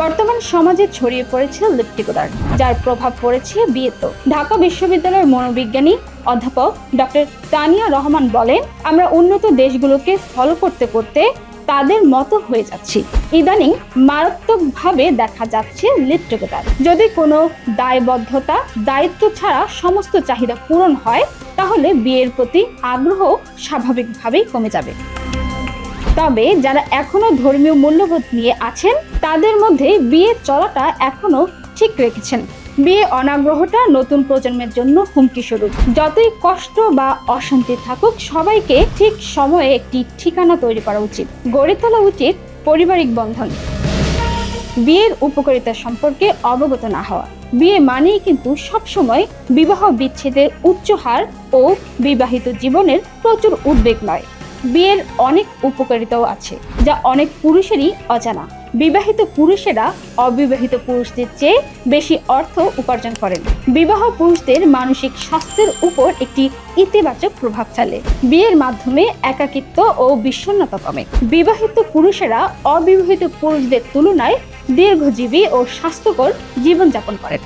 বর্তমান সমাজে ছড়িয়ে পড়েছে লিপ্টিকোদার যার প্রভাব পড়েছে বিয়েতো। ঢাকা বিশ্ববিদ্যালয়ের মনোবিজ্ঞানী অধ্যাপক ডক্টর তানিয়া রহমান বলেন, আমরা উন্নত দেশগুলোকে ফলো করতে করতে তাদের মতো হয়ে যাচ্ছি। ইদানিং মারাত্মকভাবে দেখা যাচ্ছে লিপ্টকতার যদি কোনো দায়বদ্ধতা, দায়িত্ব ছাড়া সমস্ত চাহিদা পূরণ হয়, তাহলে বিয়ের প্রতি আগ্রহ স্বাভাবিকভাবেই কমে যাবে। তবে যারা এখনও ধর্মীয় মূল্যবোধ নিয়ে আছেন, তাদের মধ্যে বিয়ে চলাটা এখনও ঠিক রেখেছেন। বিয়ে অনাগ্রহটা নতুন প্রজন্মের জন্য হুমকি স্বরূপ। যতই কষ্ট বা অশান্তি থাকুক, সবাইকে ঠিক সময়ে একটি ঠিকানা তৈরি করা উচিত। গড়ে তোলা উচিত পারিবারিক বন্ধন। বিয়ের উপকারিতা সম্পর্কে অবগত না হওয়া। বিয়ে মানেই কিন্তু সবসময় বিবাহ বিচ্ছেদের উচ্চ হার ও বিবাহিত জীবনের প্রচুর উদ্বেগ নয়। বিয়ের অনেক উপকারিতাও আছে, যা অনেক পুরুষেরই অজানা। বিবাহিত পুরুষেরা অবিবাহিত পুরুষদের চেয়ে বেশি অর্থ উপার্জন করেন। বিবাহ পুরুষদের মানসিক স্বাস্থ্যের উপর একটি ইতিবাচক প্রভাব ফেলে। বিয়ের মাধ্যমে একাকিত্ব ও বিষণ্ণতা কমে। বিবাহিত পুরুষেরা অবিবাহিত পুরুষদের তুলনায় দীর্ঘজীবী ও স্বাস্থ্যকর জীবনযাপন করেন।